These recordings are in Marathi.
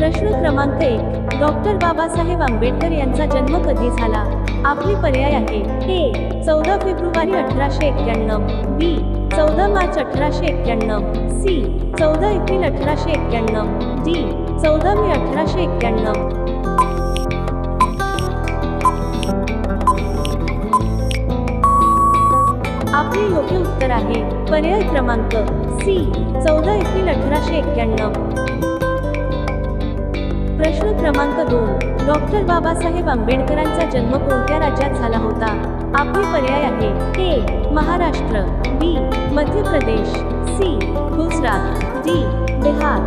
प्रश्न क्रमांक एक. डॉक्टर बाबासाहेब आंबेडकर यांचा जन्म कधी झाला? आपले पर्याय आहे ए. चौदा फेब्रुवारी अठराशे एक्क्याण्णव बी. चौदा मार्च अठराशे एक्क्याण्णव सी. चौदा एप्रिल अठराशे एक्क्याण्णव डी. चौदा मे अठराशे एक्क्याण्णव. आपले योग्य उत्तर आहे. पर्याय क्रमांक सी. चौदा एप्रिल अठराशे एक्क्याण्णव. प्रश्न क्रमांक दोन. डॉक्टर बाबासाहेब आंबेडकरांचा जन्म कोणत्या राज्यात झाला होता? आपले पर्याय आहे A. Maharashtra B. Madhya Pradesh C. Gujarat D. Bihar.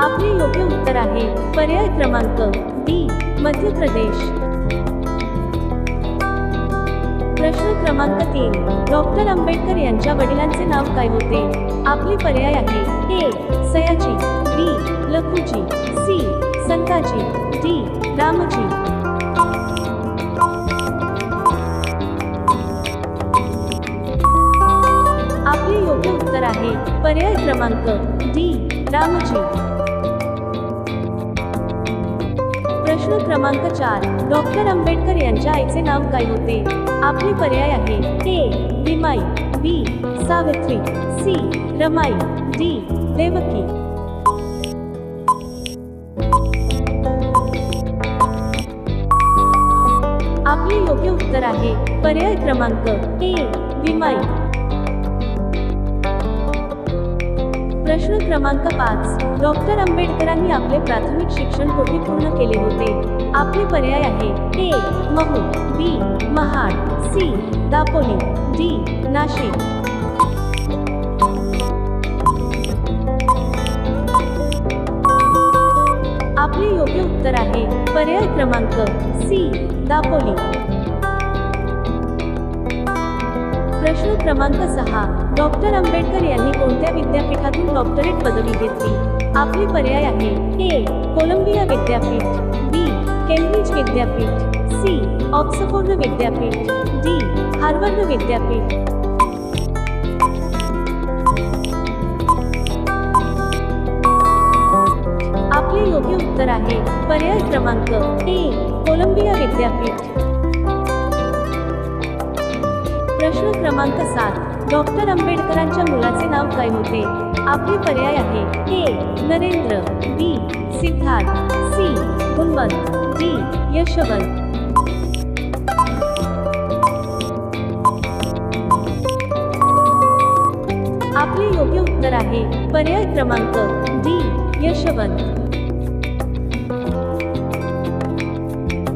आपले योग्य उत्तर आहे पर्याय क्रमांक डी. मध्य प्रदेश प्रश्न क्रमांक तीन. डॉक्टर आंबेडकर यांच्या वडिलांचे नाव काय होते? आपले पर्याय आहे A. Sayaji B. Lakhuji C. Santaji D. Ramji. आपले योग्य उत्तर आहे पर्याय क्रमांक डी. रामजी. प्रश्न क्रमांक चार. डॉक्टर आंबेडकर यांच्या आईचे नाव काय होते? आपले पर्याय आहे A. Bhimai B. Savitri, C. Ramai, D. Devaki. आपले योग्य उत्तर आहे पर्याय क्रमांक ए. भीमाई प्रश्न क्रमांक पाच. डॉक्टर आंबेडकरांनी आपले प्राथमिक शिक्षण कोठे पूर्ण केले होते? आपले पर्याय आहे A. Mhow B. Mahad C. Dapoli D. Nashik. आपले योग्य उत्तर आहे पर्याय क्रमांक सी. दापोली. प्रश्न क्रमांक सहा. डॉक्टर आंबेडकर यांनी कोणत्या विद्यापीठातून डॉक्टरेट पदवी घेतली? आपले पर्याय आहे ए. कोलंबिया विद्यापीठ बी. केम्ब्रिज विद्यापीठ सी. ऑक्सफोर्ड विद्यापीठ डी. हार्वर्ड विद्यापीठ. आपले योग्य उत्तर आहे पर्याय क्रमांक ए. कोलंबिया विद्यापीठ. प्रश्न क्रमांक सात. डॉक्टर आंबेडकरांच्या मुलाचे नाव काय होते? आपले पर्याय आहे A. Narendra B. Siddharth C. Gunwant D. Yashwant. आपले योग्य उत्तर आहे पर्याय क्रमांक डी. यशवंत.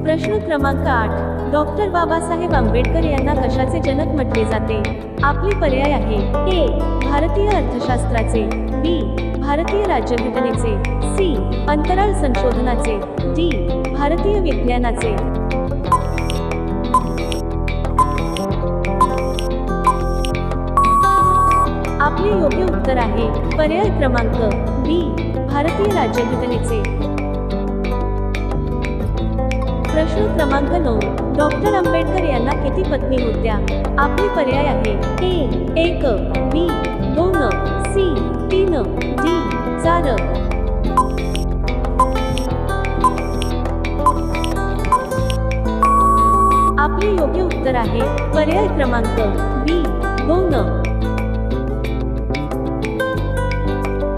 प्रश्न क्रमांक आठ. डॉक्टर बाबासाहेब आंबेडकर यांना कशाचे जनक म्हटले जाते? आपले पर्याय आहे. ए. भारतीय अर्थशास्त्राचे. बी. भारतीय राज्यघटनेचे. सी. अंतराळ संशोधनाचे. डी. भारतीय विज्ञानाचे. आपले योग्य उत्तर आहे. पर्याय क्रमांक बी. भारतीय राज्यघटनेचे. प्रश्न क्रमांक नऊ. डॉक्टर आंबेडकर यांना किती पत्नी होत्या? आपले पर्याय आहे ए एक बी दोन सी तीन डी चार. आपले योग्य उत्तर आहे पर्याय क्रमांक बी दोन.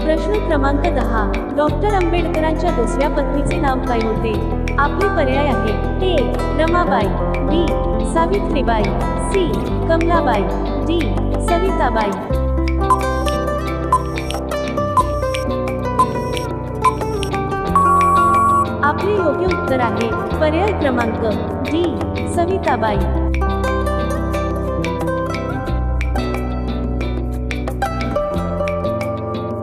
प्रश्न क्रमांक दहा. डॉक्टर आंबेडकरांच्या दुसऱ्या पत्नीचे नाव काय होते? आपले पर्याय आहे. A Ramabai. B Savitribai. C Kamalabai. D Savitabai. आपले योग्य उत्तर आहे. पर्याय क्रमांक डी सविताबाई.